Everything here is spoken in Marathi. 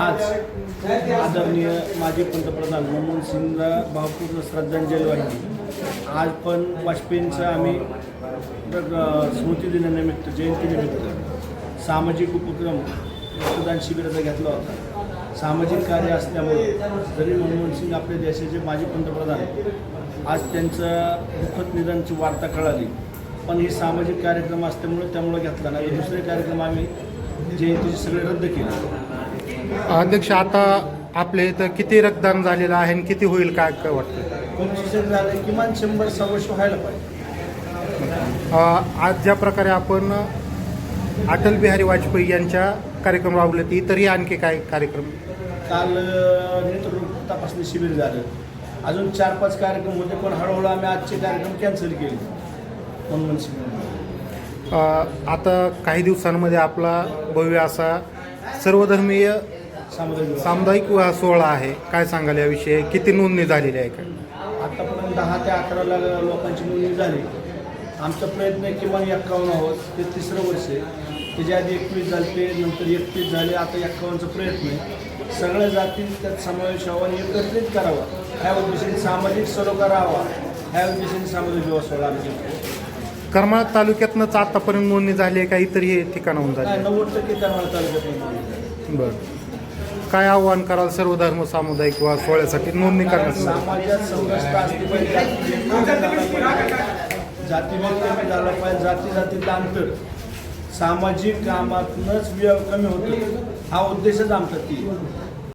आज आदरणीय माजी पंतप्रधान मनमोहन सिंगला भावपूर्ण श्रद्धांजली वाहिली. आज पण वाजपेयींचं आम्ही स्मृतिदिनानिमित्त स्मृती जयंतीनिमित्त सामाजिक उपक्रम रक्तदान शिबिराचा घेतला होता. सामाजिक कार्य असल्यामुळे जरी मनमोहन सिंग आपल्या देशाचे माजी पंतप्रधान आज त्यांचं दुःखद निधनची वार्ता कळाली. पण हे सामाजिक कार्यक्रम असल्यामुळे त्यामुळे घेतला नाही. दुसरे कार्यक्रम आम्ही जयंतीचे सगळे रद्द केले. अध्यक्ष आता आपल्या इथं किती रक्तदान झालेलं आहे आणि किती होईल काय काय वाटतं? झालं किमान शंभर सव्वाशे व्हायला पाहिजे. अ, आज ज्या प्रकारे आपण अटल बिहारी वाजपेयी यांच्या कार्यक्रम राबवले ते इतरही आणखी काय कार्यक्रम? काल अ, नेत्ररोग तपासणी शिबिर झालं. अजून चार पाच कार्यक्रम होते पण हळूहळू आम्ही आजचे कार्यक्रम कॅन्सल केले. मनमोहन सिंग अ, आता काही दिवसांमध्ये आपला भव्य असा सर्वधर्मीय सामुदायिक विवाह. सोहळा आहे. काय सांगाल याविषयी? किती नोंदणी झालेली आहे काय आतापर्यंत दहा ते अकरा लाख लोकांची नोंदणी झाली. आमचा प्रयत्न आहे किमान एक्कावन्न आहोत. ते तिसरं वर्ष आहे. त्याच्या आधी एकवीस झाले नंतर एकतीस झाले. आता एक्कावन्नचा प्रयत्न आहे. सगळ्या जाती त्यात समावेश व्हावा आणि एकत्रित करावा. ह्या उद्देशाने सामाजिक सरोकार राहावा. ह्या उद्देशाने सामाजिक विवाह सोहळा आम्ही घेतो करमाळ तालुक्यातनंच आतापर्यंत नोंदणी झाली आहे का? इतरही ठिकाणाहून झाली नव्वद टक्के करमाळ तालुक्यात नोंदणी झाली. बरं. काय आव्हान कराल सर्व धर्म सामुदायिक वा सोहळ्यासाठी नोंदणी करण्यासाठी समाजात समरसता असली पाहिजे जातीभेद कमी झाला पाहिजे जातीभेद कमी झाला पाहिजे जाती जातीत अंतर. सामाजिक कामातूनच व्यय कमी होतं. हा उद्देशच आमचा ती.